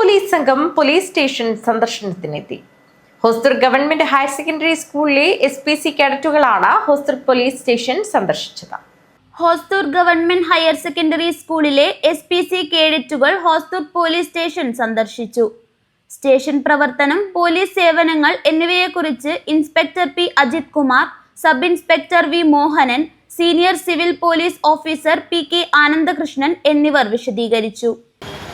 Police സംഘം police station സന്ദർശനത്തിനെത്തി. Hosdurg government higher secondary സ്കൂളിലെ എസ് പി സി കേഡറ്റുകളാണ് ഹോസ്ദുർ പോലീസ് സ്റ്റേഷൻ സന്ദർശിച്ചത്. ഹോസ്തൂർ ഗവൺമെന്റ് ഹയർ സെക്കൻഡറി സ്കൂളിലെ എസ് പി സി കേഡറ്റുകൾ ഹോസ്തൂർ പോലീസ് സ്റ്റേഷൻ സന്ദർശിച്ചു. സ്റ്റേഷൻ പ്രവർത്തനം പോലീസ് സേവനങ്ങൾ എന്നിവയെക്കുറിച്ച് inspector P Ajith Kumar sub inspector V Mohanan senior civil police officer P K Anandakrishnan എന്നിവർ വിശദീകരിച്ചു.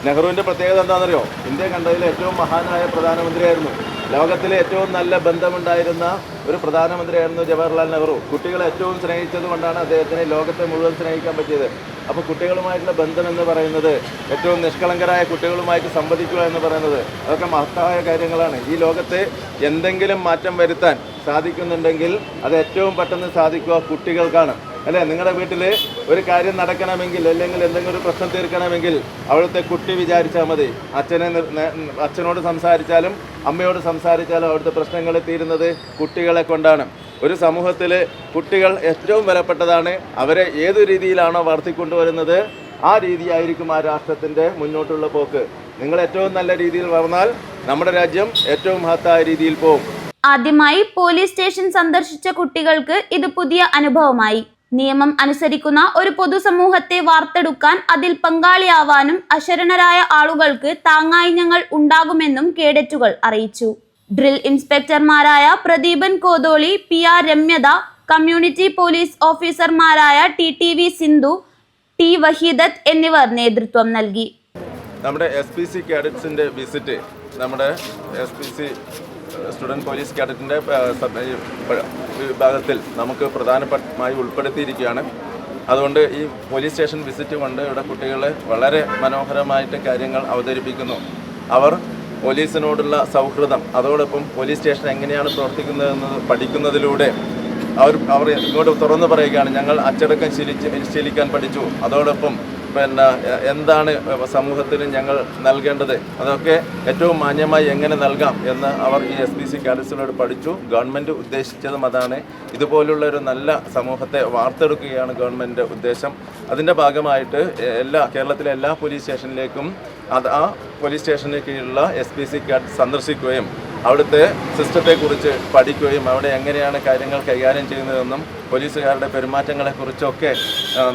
നെഹ്റുവിന്റെ പ്രത്യേകത എന്താണെന്നറിയോ? ഇന്ത്യ കണ്ടതിലെ ഏറ്റവും മഹാനായ പ്രധാനമന്ത്രിയായിരുന്നു. ലോകത്തിലെ ഏറ്റവും നല്ല ബന്ധമുണ്ടായിരുന്ന ഒരു പ്രധാനമന്ത്രിയായിരുന്നു ജവഹർലാൽ നെഹ്റു. കുട്ടികളെ ഏറ്റവും സ്നേഹിച്ചത് കൊണ്ടാണ് അദ്ദേഹത്തിന് ലോകത്തെ മുഴുവൻ സ്നേഹിക്കാൻ പറ്റിയത്. അപ്പോൾ കുട്ടികളുമായിട്ടുള്ള ബന്ധം എന്ന് പറയുന്നത് ഏറ്റവും നിഷ്കളങ്കരായ കുട്ടികളുമായിട്ട് സംവദിക്കുക എന്ന് പറയുന്നത് അതൊക്കെ മഹത്തായ കാര്യങ്ങളാണ്. ഈ ലോകത്ത് എന്തെങ്കിലും മാറ്റം വരുത്താൻ സാധിക്കുന്നുണ്ടെങ്കിൽ അത് ഏറ്റവും പെട്ടെന്ന് സാധിക്കുക കുട്ടികൾക്കാണ്. അല്ലേ? നിങ്ങളുടെ വീട്ടിൽ ഒരു കാര്യം നടക്കണമെങ്കിൽ അല്ലെങ്കിൽ എന്തെങ്കിലും ഒരു പ്രശ്നം തീർക്കണമെങ്കിൽ അവിടുത്തെ കുട്ടി വിചാരിച്ചാൽ മതി. അച്ഛനെ അച്ഛനോട് സംസാരിച്ചാലും അമ്മയോട് സംസാരിച്ചാലും അവിടുത്തെ പ്രശ്നങ്ങൾ തീരുന്നത് കുട്ടികളെ കൊണ്ടാണ്. ഒരു സമൂഹത്തിൽ കുട്ടികൾ ഏറ്റവും വിലപ്പെട്ടതാണ് അവരെ ഏതു രീതിയിലാണോ വളർത്തിക്കൊണ്ടുവരുന്നത് ആ രീതിയായിരിക്കും ആ രാഷ്ട്രത്തിന്റെ മുന്നോട്ടുള്ള പോക്ക്. നിങ്ങൾ ഏറ്റവും നല്ല രീതിയിൽ വളർന്നാൽ നമ്മുടെ രാജ്യം ഏറ്റവും മഹത്തായ രീതിയിൽ പോകും ആദ്യമായി പോലീസ് സ്റ്റേഷൻ സന്ദർശിച്ച കുട്ടികൾക്ക് ഇത് പുതിയ അനുഭവമായി. നിയമം അനുസരിക്കുന്ന ഒരു പൊതുസമൂഹത്തെ വാർത്തെടുക്കാൻ അതിൽ പങ്കാളിയാവാനും അശരണരായ ആളുകൾക്ക് താങ്ങായി ഞങ്ങൾ ഉണ്ടാകുമെന്നും കേഡറ്റുകൾ അറിയിച്ചു. Drill ഇൻസ്പെക്ടർമാരായ Pradeepan Kotholi P R Ramyatha community police ഓഫീസർമാരായ T T V Sindhu T Waheedath എന്നിവർ നേതൃത്വം നൽകി. നമ്മുടെ എസ് പി സി കാഡറ്റ്സിന്റെ വിസിറ്റ് നമ്മുടെ S P C student police കാഡറ്റിന്റെ വിഭാഗത്തിൽ നമുക്ക് പ്രധാനപ്പെട്ടമായി ഉൾപ്പെടുത്തിയിരിക്കുകയാണ്. അതുകൊണ്ട് ഈ പോലീസ് സ്റ്റേഷൻ വിസിറ്റ് കൊണ്ട് ഇവിടെ കുട്ടികൾ വളരെ മനോഹരമായിട്ട് കാര്യങ്ങൾ അവതരിപ്പിക്കുന്നു. അവർ പോലീസിനോടുള്ള സൗഹൃദം അതോടൊപ്പം പോലീസ് സ്റ്റേഷൻ എങ്ങനെയാണ് പ്രവർത്തിക്കുന്നതെന്ന് പഠിക്കുന്നതിലൂടെ അവർ അവർ ഇങ്ങോട്ട് തുറന്നു പറയുകയാണ്. ഞങ്ങൾ അച്ചടക്കം ശീലിച്ച് ശീലിക്കാൻ പഠിച്ചു. അതോടൊപ്പം പിന്നെ എന്താണ് സമൂഹത്തിന് ഞങ്ങൾ നൽകേണ്ടത്? അതൊക്കെ ഏറ്റവും മാന്യമായി എങ്ങനെ നൽകാം എന്ന് അവർ ഈ എസ് ബി സി കാഡറ്റ്സിനോട് പഠിച്ചു. ഗവൺമെന്റ് ഉദ്ദേശിച്ചതും അതാണ്. ഇതുപോലുള്ള ഒരു നല്ല സമൂഹത്തെ വാർത്തെടുക്കുകയാണ് ഗവൺമെന്റ് ഉദ്ദേശം. അതിന്റെ ഭാഗമായിട്ട് എല്ലാ കേരളത്തിലെ എല്ലാ പോലീസ് സ്റ്റേഷനിലേക്കും അത് ആ പോലീസ് സ്റ്റേഷനിലേക്കുള്ള എസ് പി സി കാഡ് സന്ദർശിക്കുകയും അവിടുത്തെ സിസ്റ്റത്തെക്കുറിച്ച് പഠിക്കുകയും അവിടെ എങ്ങനെയാണ് കാര്യങ്ങൾ കൈകാര്യം ചെയ്യുന്നതെന്നും പോലീസുകാരുടെ പെരുമാറ്റങ്ങളെക്കുറിച്ചൊക്കെ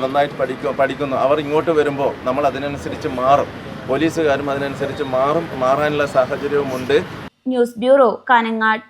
നന്നായിട്ട് പഠിക്കും പഠിക്കുന്നു. അവർ ഇങ്ങോട്ട് വരുമ്പോൾ നമ്മൾ അതിനനുസരിച്ച് മാറും. പോലീസുകാരും അതിനനുസരിച്ച് മാറും മാറാനുള്ള സാഹചര്യവുമുണ്ട്. News bureau Kanangad